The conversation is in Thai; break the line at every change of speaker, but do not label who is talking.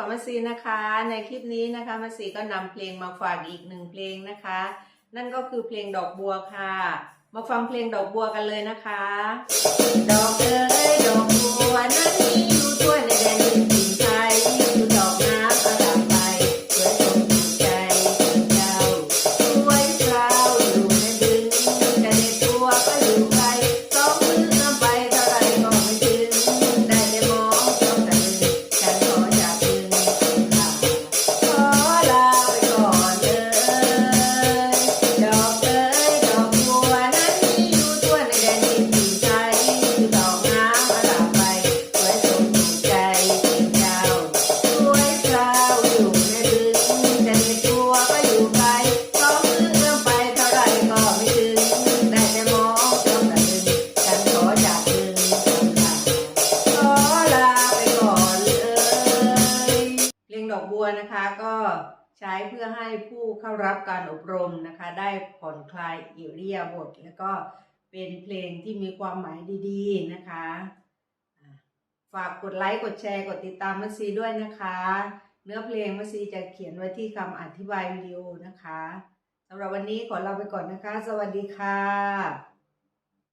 กับมาซีนะคะ ในคลิปนี้นะคะมาซีก็นำเพลงมาฝากอีกหนึ่งเพลงนะคะ นั่นก็คือเพลงดอกบัวค่ะ มาฟังเพลงดอกบัวกันเลยนะคะ ดอกเอ๋ อกบัวนะคะก็ใช้เพื่อให้ผู้เข้ารับการอบรมนะคะ ได้ผ่อนคลายอิริยาบถแล้วก็เป็นเพลงที่มีความหมายดีๆนะคะ ฝากกดไลค์กดแชร์กดติดตามมัสซีด้วยนะคะ เนื้อเพลงมัสซีจะเขียนไว้ที่คำอธิบายวิดีโอนะคะสำหรับวันนี้ขอลาไปก่อนนะคะ สวัสดีค่ะ